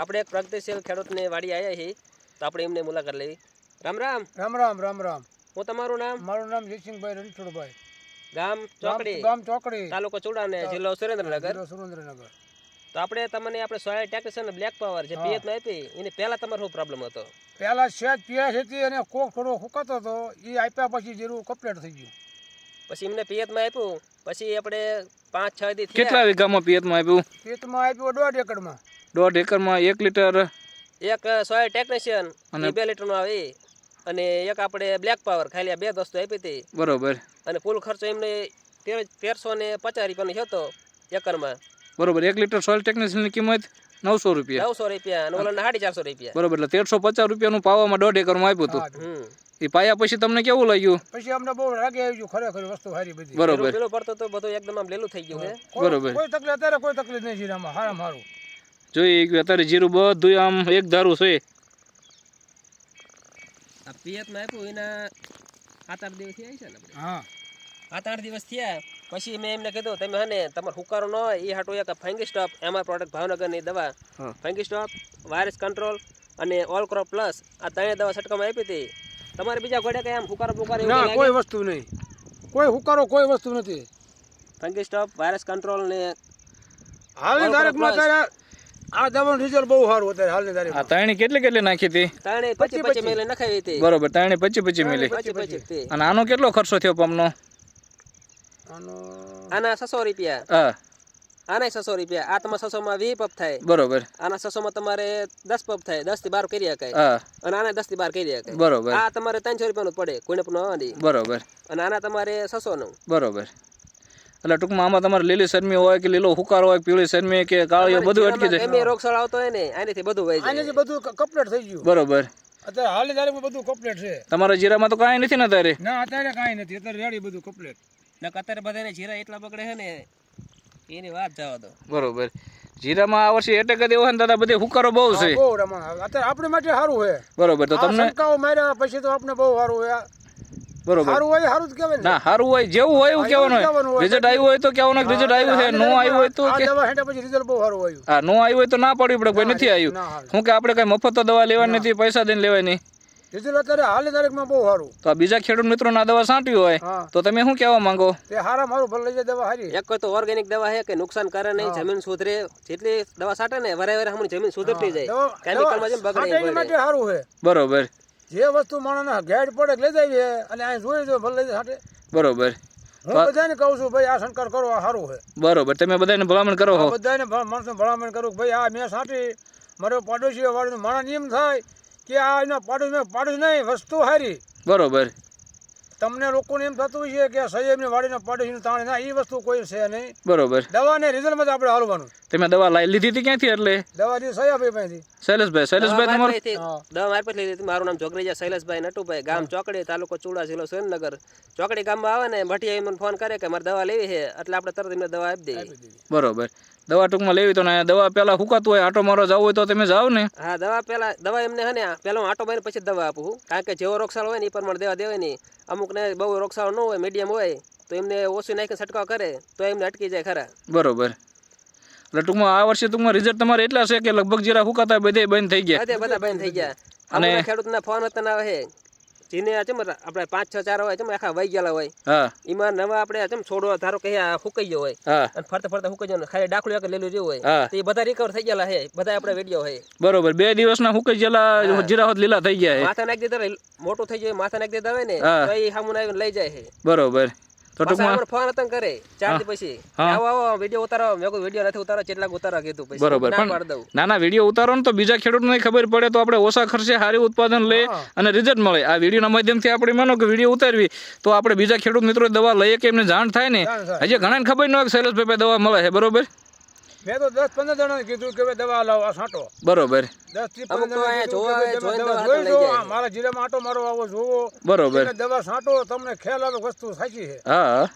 આપણે એક પ્રગતિશીલ ખેડૂતની વાડી આવ્યા છીએ તો આપણે એમને મુલાકાત લઈ રામ રામ. રામ રામ રામ રામ. હું તમારું નામ? મારું નામ જયસિંહભાઈ રણછોડભાઈ. ગામ ચોકડી. ગામ ચોકડી. તાલુકો ચુડાને જિલ્લો સુરેન્દ્રનગર. સુરેન્દ્રનગર. તો આપણે તમને આપણે સોયા ટેક્સન બ્લેક પાવર જે પિયતમાં આપી એની પહેલા તમારો શું પ્રોબ્લેમ હતો? પહેલા સેજ પીએસ હતી અને કોક થોડો ફૂકાતો હતો એ આપ્યા પછી જીરું કમ્પ્લીટ થઈ ગયું. પછી એમને પિયતમાં આપ્યું પછી આપણે પાંચ છ દી કેટલા વીઘામાં વીઘામાં પિયતમાં આપ્યું? પેટમાં આપ્યું દોઢ એકડમાં દોઢ એકરમાં એક લીટર એક સોય ટેકનિશિયન અને- બે લીટરનું આવે અને એક આપણે બ્લેક પાવર ખાલી બે દોસ્તો આપી હતી. બરોબર. અને કુલ ખર્ચો એમને તેરસો ને પચાસ રૂપિયાનો હતો એકરમાં. બરોબર એક લીટર સોઇલ ટેકનિશિયનની કિંમત નવસો રૂપિયા. નવસો રૂપિયા અને ઓલા સાડી ચારસો રૂપિયા. બરોબર એટલે તેરસો પચાસ રૂપિયાનું પાવામાં દોઢ એકરમાં આપ્યું હતું. એ પાયા પછી તમને કેવું લાગ્યું? પછી અમને બહુ રાગે આવી ગયું ખરેખર વસ્તુ સારી બધી. બરોબર. પેલું પેલું તો બધું એકદમ આમ લેલું થઈ ગયું છે બરોબર. કોઈ તકલીફ અત્યારે કોઈ તકલીફ નહીં જીરામાં હારામ હારું. જોઈએ કે અત્યારે જીરું બધું આમ એક ધારું છે. આ આપ્યું એના સાત આઠ દિવસ થયા છે ને હા. સાત આઠ દિવસ થયા. પછી મેં એમને કીધું તમે હને તમારે હુકારો ન હોય એ હાટો એક ફેંગી સ્ટોપ એમાં પ્રોડક્ટ ભાવનગરની દવા. ફેંગી સ્ટોપ વાયરસ કંટ્રોલ અને ઓલ ક્રોપ પ્લસ આ ત્રણેય દવા છટકામાં આપી હતી. તમારે બીજા ઘોડે કઈ આમ હુકારો બુકારો ના કોઈ વસ્તુ નહીં. કોઈ હુકારો કોઈ વસ્તુ નથી. ફેંગી સ્ટોપ વાયરસ કંટ્રોલ ને હાલની તારીખમાં અત્યારે આ દવાનું રિઝલ્ટ બહુ સારું અત્યારે હાલની આ તાણી કેટલી કેટલી નાખી હતી? તાણી પચી પચી મેલે નખાઈ હતી. બરોબર તાણી પચી પચી મિલી. અને આનો કેટલો ખર્ચો થયો પંપનો આનો આના છસો રૂપિયા. હા. આના છસો રૂપિયા. આ તમારે છસો માં વી પપ થાય. બરોબર. આના છસો માં તમારે દસ પપ થાય. દસથી બાર કરી શકાય અને આના દસથી બાર કરી શકાય બરોબર. આ તમારે ત્રણસો રૂપિયા નું પડે કોઈને પણ આવવાની બરોબર. અને આના તમારે છસો નું બરોબર. એટલે ટૂંકમાં આમાં તમારે લીલી શરમી હોય કે લીલો હુકાર હોય પીળી શરમી કે કાળી બધું અટકી જાય. ગમે રોગચાળો આવતો હોય ને આનેથી બધું વહી જાય. આનેથી બધું કમ્પ્લીટ થઈ ગયું. બરોબર. અત્યારે હાલની તારીખમાં બધું કમ્પ્લીટ છે. તમારા જીરામાં તો કાંઈ નથી ને અત્યારે? ના અત્યારે કાંઈ નથી. અત્યારે રેડી બધું કમ્પ્લીટ ને અત્યારે બધાને જીરા એટલા બગડે છે ને એની વાત જવા દો. બરોબર. જીરામાં આ વર્ષે એટેક જ એવો ને દાદા બધે હુકારો બહુ છે. બહુ રમણ. અત્યારે આપણે માટે સારું છે. બરોબર તો તમને શંકાઓ માર્યા પછી તો આપણે બહુ સારું છે. બરોબર. સારું હોય સારું જ કહેવાય ના. સારું હોય જેવું હોય એવું કહેવાનું હોય. હોય. રિઝલ્ટ આવ્યું હોય તો કહેવાનું રિઝલ્ટ આવ્યું છે નો આવ્યું હોય તો કે પછી રિઝલ્ટ બહુ સારું આવ્યું હા નો આવ્યું હોય તો ના પડવી પડે કોઈ નથી આવ્યું. ના કે આપણે કઈ મફત તો દવા લેવાની નથી પૈસા દઈને લેવાની રિઝલ્ટ અત્યારે હાલની તારીખમાં બહુ સારું. તો બીજા ખેડૂત મિત્રો ના દવા છાંટવી હોય તો તમે શું કહેવા માંગો? તે હારા મારું ભલે લઈ દવા સારી એક તો ઓર્ગેનિક દવા છે કે નુકસાન કરે નહીં જમીન સુધરે જેટલી દવા છાંટે ને વરે વરે હમણાં જમીન સુધરતી જાય. કેમિકલમાં જેમ બગડે બરોબર. જે વસ્તુ માણસને ગેડ પડે લઈ જાય અને અહીં જોઈ જો ભલે લઈ સાથે બરોબર. હું બધાને કહું છું ભાઈ આ શંકર કરો આ સારું છે. બરોબર. તમે બધાને ભલામણ કરો હો. બધાને માણસને ભલામણ કરું ભાઈ આ મેં છાંટી મારો પાડોશી વાળો માણસ એમ થાય કે આ એના પાડોશી પાડોશી નહીં વસ્તુ સારી બરોબર. તમને લોકોને એમ થતું છે કે સૈયદની વાડીને પાડોશીનું તાણ ના એ વસ્તુ કોઈ છે નહીં. બરોબર. દવાને રિઝલ્ટમાં જ આપણે હાલવાનું. તમે દવા લઈ લીધી હતી ક્યાંથી એટલે? દવાની સયાભાઈ પાસેથી. શૈલેષભાઈ દવા શૈલેષભાઈ તમારું દવા મારી પાસે લીધી મારું નામ જોગરેજા શૈલેષભાઈ નટુભાઈ. ગામ ચોકડી તાલુકો ચુડા જિલ્લો સુરેન્દ્રનગર. ચોકડી ગામમાં આવે ને ભટિયા મને ફોન કરે કે મારે દવા લેવી છે. એટલે આપણે તરત એમને દવા આપી દઈએ. બરોબર. દવા ટૂંકમાં લેવી તો ને દવા પેલા હુકાતું હોય આટો મારો જવું હોય તો તમે જાઓ ને. હા દવા પેલા દવા એમને હે ને પેલા હું આટો મારીને પછી દવા આપું છું. કારણ કે જેવો રોગસાળ હોય ને એ પ્રમાણે દવા દેવાય નહીં. અમુક ને બહુ રોગસાળ ન હોય મીડિયમ હોય તો એમને ઓછું નાખીને છંટકાવ કરે તો એમને અટકી જાય ખરા. બરોબર. એટલે ટૂંકમાં આ વર્ષે ટૂંકમાં રિઝલ્ટ તમારે એટલા છે કે લગભગ જીરા હુકાતા બધે બંધ થઈ ગયા. બધે બધા બંધ થઈ ગયા. અને- અને ખેડૂતના ફોન હતા ના હે જેને છે આપણે પાંચ છ ચાર હોય છે આખા વહી ગયેલા હોય. એમાં નવા આપણે છે છોડો ધારો કે આ ફૂકાઈ ગયો હોય. અને ફરતા ફરતા ફૂકાઈ ગયો ને ખાલી ડાકલું એક લેલું જેવું હોય. તો એ બધા રિકવર થઈ ગયેલા હે. બધા આપણે વીડિયો હોય બરોબર. બે દિવસના ફૂકાઈ ગયેલા જીરાવત લીલા થઈ ગયા માથા નાખી દેતા મોટું થઈ જાય માથા નાખી દેતા હોય ને. તો એ સામું આવીને લઈ જાય છે બરોબર. તો ટૂંકમાં ફોન હતા કરે ચાર દી પછી. આવો આવો વિડિયો ઉતારો. મેં કોઈ વિડિયો નથી ઉતારો કેટલાક ઉતારો કીધું પછી. બરોબર. પણ ના ના વિડિયો ઉતારો ને તો બીજા ખેડૂતને ખબર પડે તો આપણે ઓછા ખર્ચે સારી ઉત્પાદન લે. અને રિઝલ્ટ મળે. આ વિડીયોના માધ્યમથી આપણે માનો કે વીડિયો ઉતારવી તો આપણે બીજા ખેડૂત મિત્રો દવા લઈએ કે એમને જાણ થાય ને? હજી ઘણાને ખબર ન હોય કે શૈલેષભાઈ દવા મળે છે. બરોબર? મેં તો દસ પંદર જણાને કીધું કે દવા લાવો આ છાંટો. બરોબર. થી અમુક તો અહીંયા જોવા- જોઈને દવા જોઈ તો હાથમાં લઈ જાય. મારા જીરામાં આટો મારો આવો જોવો બરોબર. દવા છાંટો તમને ખ્યાલ આવે વસ્તુ સાચી છે. હા.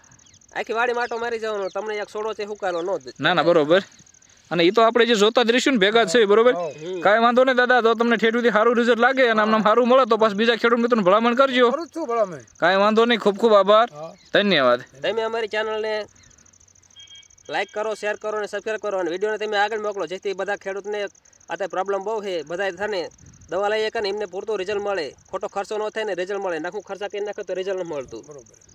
આખી વાડી માટો મારી જવાનો તમને એક છોડો છે હુકાલો નો ના ના બરોબર. અને એ તો આપણે જે જોતા જ રહીશું ને ભેગા છે બરોબર? કઈ વાંધો નહીં દાદા તો તમને ઠેઠુંથી સારું રિઝલ્ટ લાગે અને આમ સારું મળે તો પાછું બીજા ખેડૂત મિત્રોને ભલામણ કરજો. કાંઈ વાંધો નહીં ખૂબ ખૂબ આભાર. ધન્યવાદ. તમે અમારી ચેનલને લાઈક કરો શેર કરો અને સબસ્ક્રાઈબ કરો. અને વિડીયોને તમે આગળ મોકલો, જેથી બધા ખેડૂતને અત્યારે પ્રોબ્લેમ બહુ છે. બધા થાને દવા લઈએ કે એમને પૂરતું રિઝલ્ટ મળે. ખોટો ખર્ચો ન થાય ને રિઝલ્ટ મળે. નાખું ખર્ચા કરી નાખે તો રિઝલ્ટ મળતું. બરોબર.